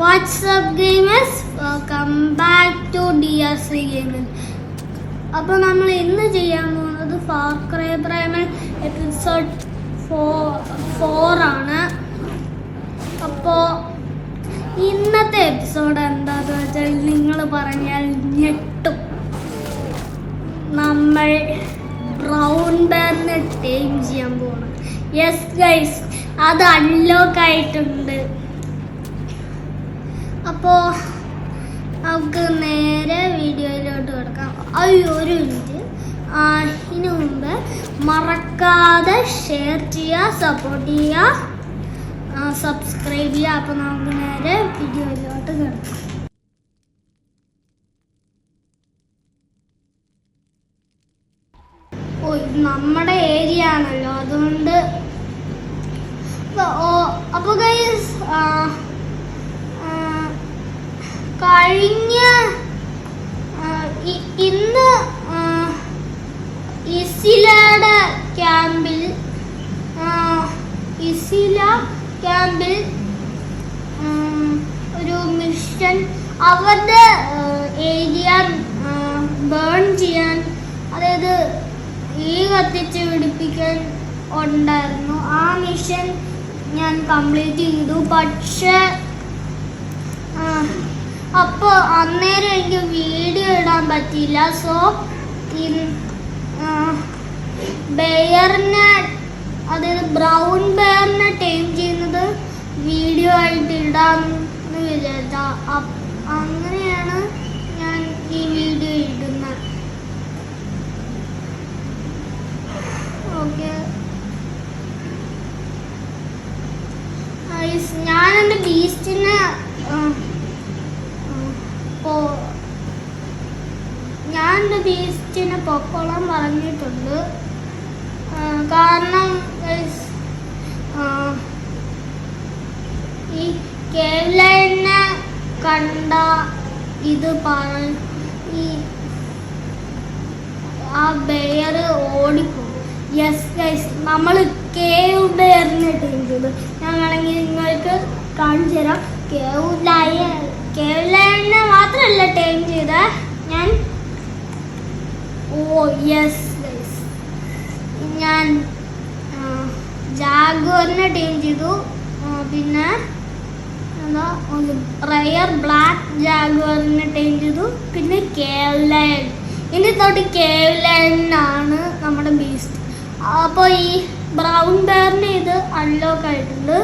What's up gamers welcome back to D R C gaming അപ്പോൾ നമ്മൾ ഇന്ന് ചെയ്യാൻ പോകുന്നത് far cry primal episode four ആണ്. അപ്പോൾ ഇന്നത്തെ എപ്പിസോഡ് എന്താന്ന് വെച്ചാൽ നിങ്ങൾ പറഞ്ഞാൽ ഞെട്ടും. നമ്മൾ ബ്രൗൺ ബാറിനെ ടൈം ചെയ്യാൻ പോകണം യെസ് ഗൈസ് അത് അൺലോക്ക് ആയിട്ടുണ്ട്. അപ്പോൾ നമുക്ക് നേരെ വീഡിയോയിലോട്ട് കൊടുക്കാം. അയ്യോ ഒരു മിനിറ്റ്. ഇതിനു മുമ്പ് മറക്കാതെ ഷെയർ ചെയ്യുക സപ്പോർട്ട് ചെയ്യുക സബ്സ്ക്രൈബ് ചെയ്യുക. അപ്പോൾ നമുക്ക് നേരെ വീഡിയോയിലോട്ട് കിടക്കാം. നമ്മുടെ ഏരിയ ആണല്ലോ. അതുകൊണ്ട് അപ്പോൾ ഗൈസ് കഴിഞ്ഞ ഇന്ന് ഇസിലയുടെ ക്യാമ്പിൽ ഇസില ക്യാമ്പിൽ ഒരു മിഷൻ അവരുടെ ഏരിയ ബേൺ ചെയ്യാൻ അതായത് ഈ കത്തിച്ച് പിടിപ്പിക്കാൻ ഉണ്ടായിരുന്നു. ആ മിഷൻ ഞാൻ കംപ്ലീറ്റ് ചെയ്തു. പക്ഷേ അപ്പോൾ അന്നേരം എനിക്ക് വീഡിയോ ഇടാൻ പറ്റിയില്ല. സോ ബെയറിനെ അതായത് ബ്രൗൺ ബെയറിനെ ടൈം ചെയ്യുന്നത് വീഡിയോ ആയിട്ട് ഇടാമെന്ന് വിചാരിച്ച അപ്പ് അങ്ങനെയാണ് ഞാൻ ഈ വീഡിയോ ഇടുന്നത്. ഓക്കെ ഞാൻ എന്റെ ബീസ്റ്റിനെ ഞാൻ എന്റെ ബീസ്റ്റിനെ പൊക്കോളം പറഞ്ഞിട്ടുണ്ട്. കാരണം ഈ കേവലനെ ലൈനെ കണ്ട ഇത് പറ ഈ ആ ബെയർ ഓടിപ്പോകും. യെസ് ഗൈസ് നമ്മൾ കേവ് ബെയറിനെ ഞങ്ങളെങ്കിൽ നിങ്ങൾക്ക് കാണിച്ചു തരാം. കേവ് ലയ കേവ് ലയനെ മാത്രമല്ല ടൈം ചെയ്ത. ഞാൻ ഓ യെസ് ഞാൻ ജാഗോറിനെ ടീം ചെയ്തു. പിന്നെ എന്താ റയർ ബ്ലാക്ക് ജാഗോറിനെ ടീം ചെയ്തു. പിന്നെ കേവ് ലയൺ ഇനി തൊട്ട് കേവ് ലയനാണ് നമ്മുടെ ബീസ്റ്റ് അപ്പോൾ ഈ ബ്രൗൺ ബെയറിന് ഇത് അൺലോക്ക് ആയിട്ടുണ്ട്.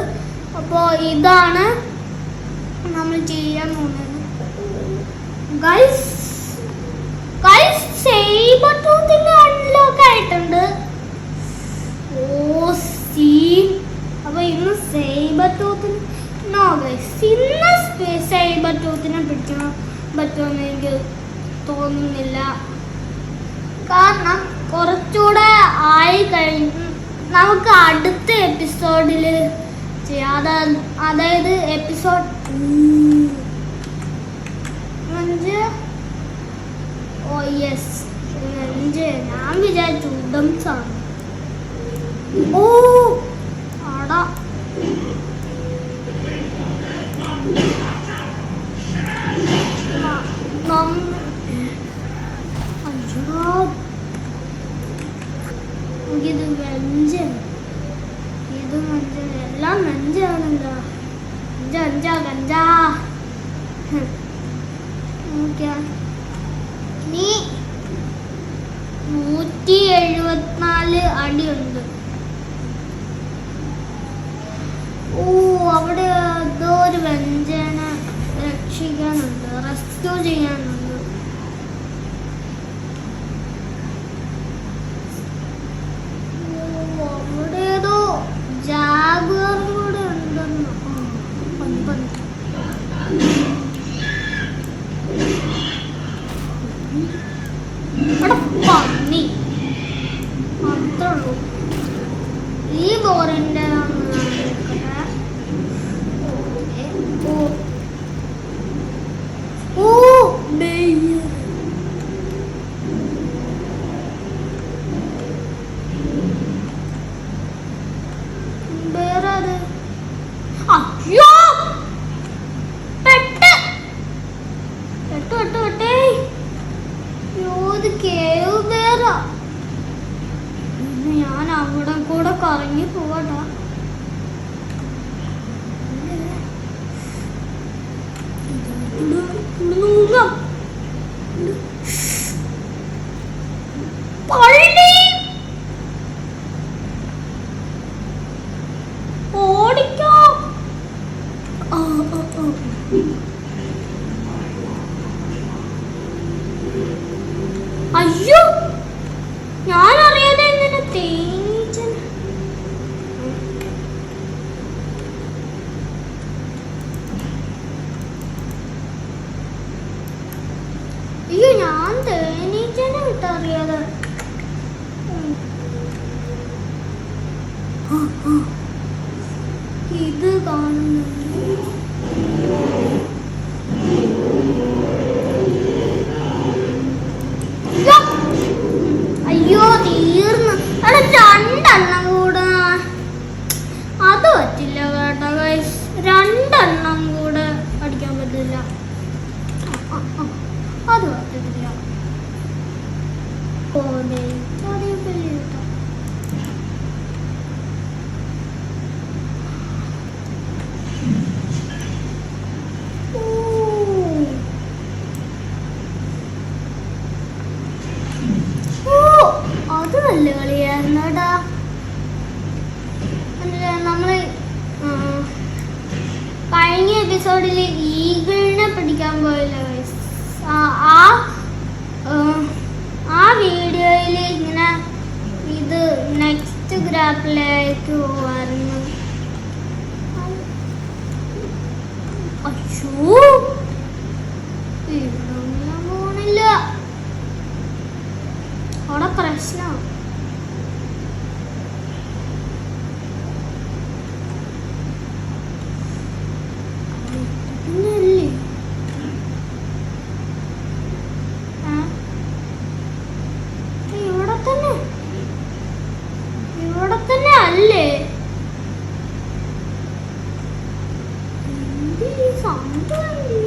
അപ്പോൾ ഇതാണ് നമ്മൾ ചെയ്യാൻ പോകുന്നത്. ഗൾഫ് ആയിട്ടുണ്ട്. അപ്പൊ ഇന്ന് സൈബർ ടൂത്തിന് നോ ഗൈസ് ഇന്ന് സൈബർ ടൂത്തിനെ പിടിക്കാൻ പറ്റുമെന്ന് എനിക്ക് തോന്നുന്നില്ല. കാരണം കുറച്ചുകൂടെ ആയി കഴിഞ്ഞ്. നമുക്ക് അടുത്ത എപ്പിസോഡിൽ ചെയ്യാം. അതായത് എപ്പിസോഡ് ഓ യെസ് ഞാൻ വിചാരിച്ചു ഉഡംസ് ഓ ഇത് ഞാൻ അവിടെ കൂടെ കറങ്ങി പോവാട്ടാ Ajuda! や。あ、あ、あ、あるわ、全然。これ。play to Bye.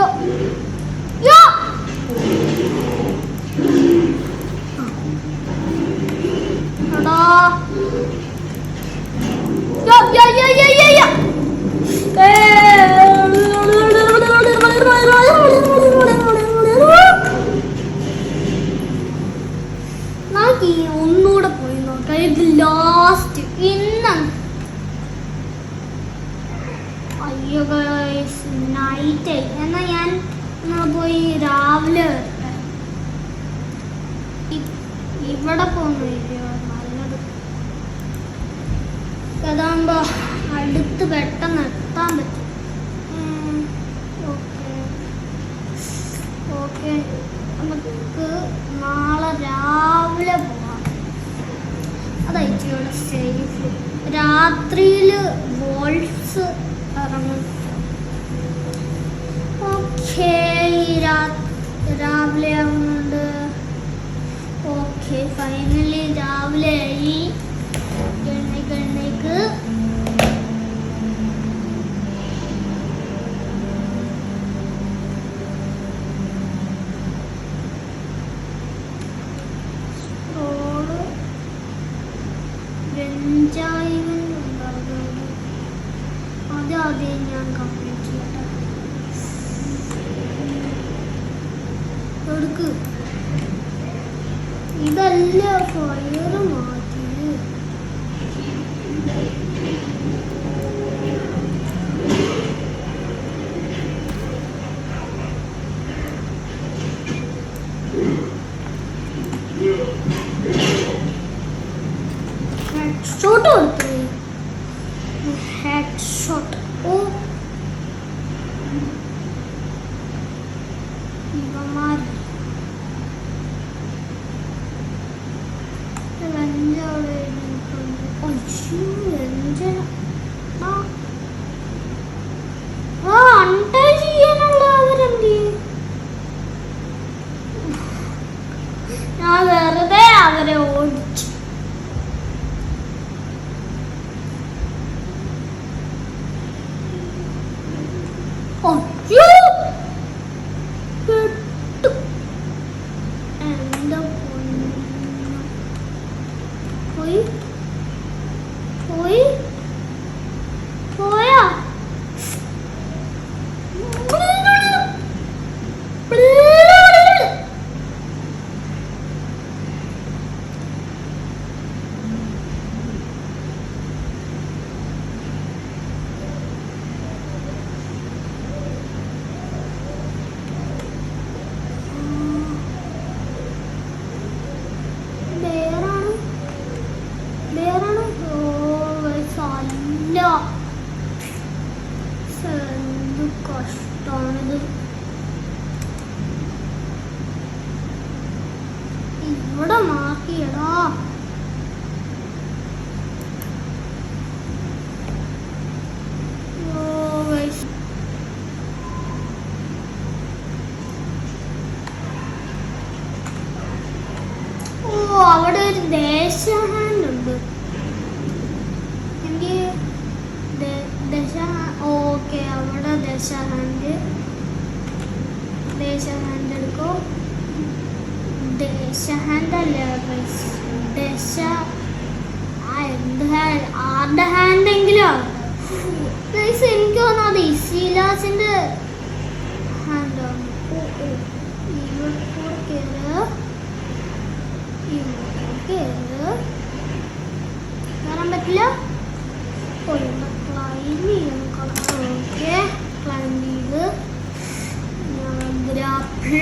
よ。ഇവിടെ പോകുന്നില്ലയോ നല്ലത് അതാകുമ്പോ അടുത്ത്. പെട്ടെന്ന് എത്താൻ പറ്റും. ഓക്കെ. ഓക്കെ. നമുക്ക് നാളെ രാവിലെ പോവാം. അതായിരിക്കും സേഫ് രാത്രിയിൽ വോൾസ് ഇറങ്ങും. ഓക്കെ രാവിലെ ആവുന്നുണ്ട്. ഓക്കെ ഫൈനലി രാവിലെ ആയി. എണ്ണയ്ക്ക്. ছোট তুই হ্যাড শট ও അയ്യോ പെട്ടു എന്താ പോയി പോയി പോയാ ബേറാണ് ബേറാണ് ഓ guys, അല്ല ശ്ശെ, എന്ത് കഷ്ടാണിത് ഇവിടെ മാറ്റിയടാ ഓ guys. ഓ അവിടെ ഒരു ദേശഹാൻഡ് ഉണ്ട് എനിക്ക് ദശ ഓക്കെ എടുക്കോ ദേശഹാൻഡ് അല്ല guys. ദശ ആ എന്ത് ഹാൻഡ് ആരുടെ ഹാൻഡ് എങ്കിലും ഗൈസ് എനിക്ക് തോന്നുന്നു അത് ഇസീലാസിന്റെ ഹാൻഡാണ് ഇവിടെ കൂടെ കയറുക കയറുക കയറാൻ പറ്റില്ല? ഓക്കെ. ചെയ്ത് ഗ്രാപ്പിൾ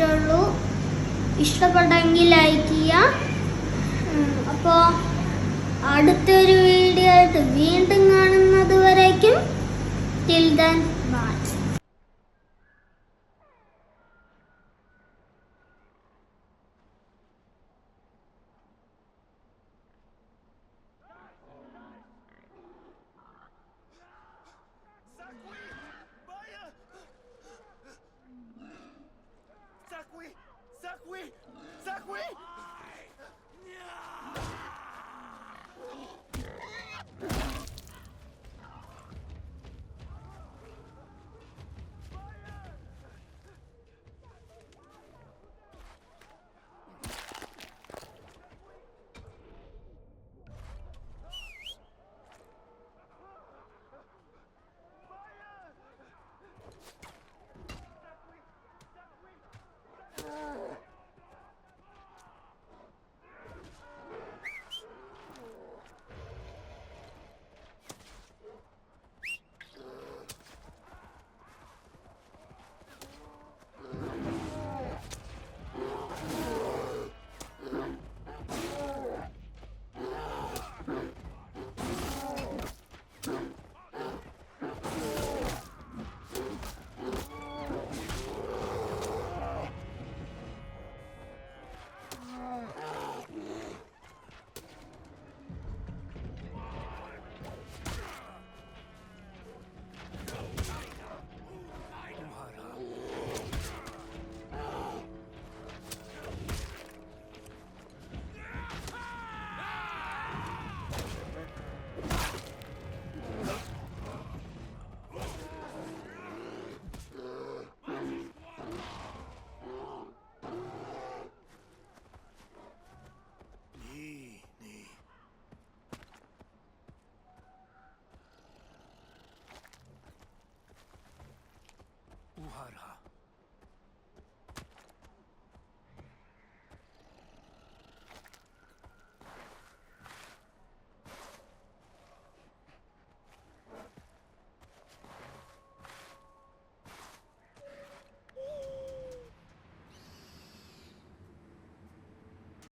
ഇഷ്ടമുള്ളൂ ഇഷ്ടപ്പെട്ടെങ്കിൽ ലൈക്ക് ചെയ്യാം അപ്പോൾ അടുത്തൊരു വീഡിയോ ആയിട്ട് വീണ്ടും കാണുന്നത് വരേക്കും ടിൽ ദൻ ബൈ